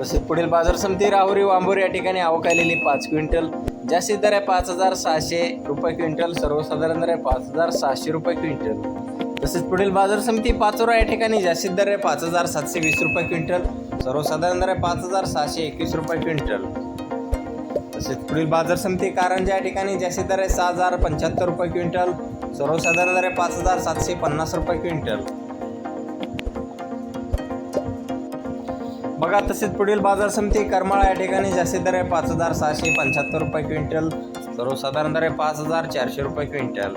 तसेच पुढील बाजार समिती राहुरी वांबोरी या ठिकाणी आवक आलेली पाच क्विंटल जास्तीत दर आहे पाच हजार सहाशे रुपये क्विंटल सर्वसाधारण दर आहे पाच हजार सहाशे रुपये क्विंटल. तसेच पुढील बाजार समिती पाचोरा या ठिकाणी जास्तीत दर आहे पाच हजार सातशे वीस रुपये क्विंटल सर्वसाधारण दर आहे पाच हजार सहाशे एकवीस रुपये क्विंटल. तसेच पुढील बाजार समिती कारंजा या ठिकाणी जास्तीत दर आहे सहा हजार पंच्याहत्तर रुपये क्विंटल सर्वसाधारण दर आहे पाच हजार सातशे पन्नास रुपये क्विंटल. बघा तसेच पुढील बाजार समिती करमाळा या ठिकाणी जास्तीत दर आहे पाच हजार सहाशे पंच्याहत्तर रुपये क्विंटल सर्वसाधारण दर आहे पाच हजार चारशे रुपये क्विंटल.